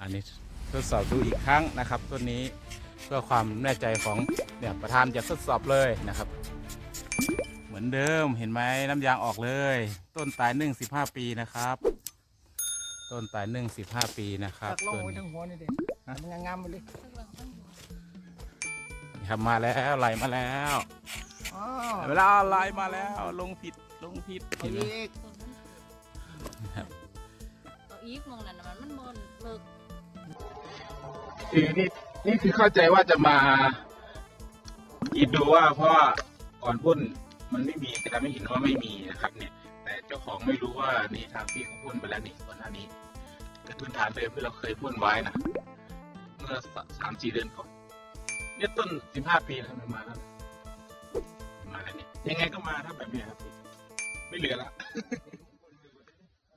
อันนี้ทดสอบดูอีกครั้งนะครับต้นนี้เพื่อความแน่ใจของเนี่ยประธานจะทดสอบเลยนะครับ เหมือนเดิมเห็นไหมน้ำยางออกเลย ต้นตายนึ่งสิบห้าปีนะครับ ต้นตายนึ่งสิบห้าปีนะครับตักลงต้นไว้นี้ทั้งหัวนี่เด็มันงามๆไปเลยทำมาแล้วไหลมาแล้ว อ๋อเวลาไหลมาแล้วลงผิดลงผิดเอาเห็นไหม อีกเอีกมองนั่นน่ะมันมันบนเลิกคือนี่นี่คือเข้าใจว่าจะมาอิดดูว่าเพราะว่าก่อนพ่นมันไม่มีแต่ไม่เห็นว่าไม่มีนะครับ เนี่ย แต่เจ้าของไม่รู้ว่านี่ทางพี่เขาพ่นไปแล้วนี่ก่อนหน้านี้เป็นพื้นฐานเดิมที่เราเคยพ่นไว้นะเมื่อสามสี่เดือนก่อนเนี่ยต้นสิบห้าปีแล้วมันมาแล้วมาแล้วเนี่ยยังไงก็มาถ้าแบบนี้ครับไม่เหลือละ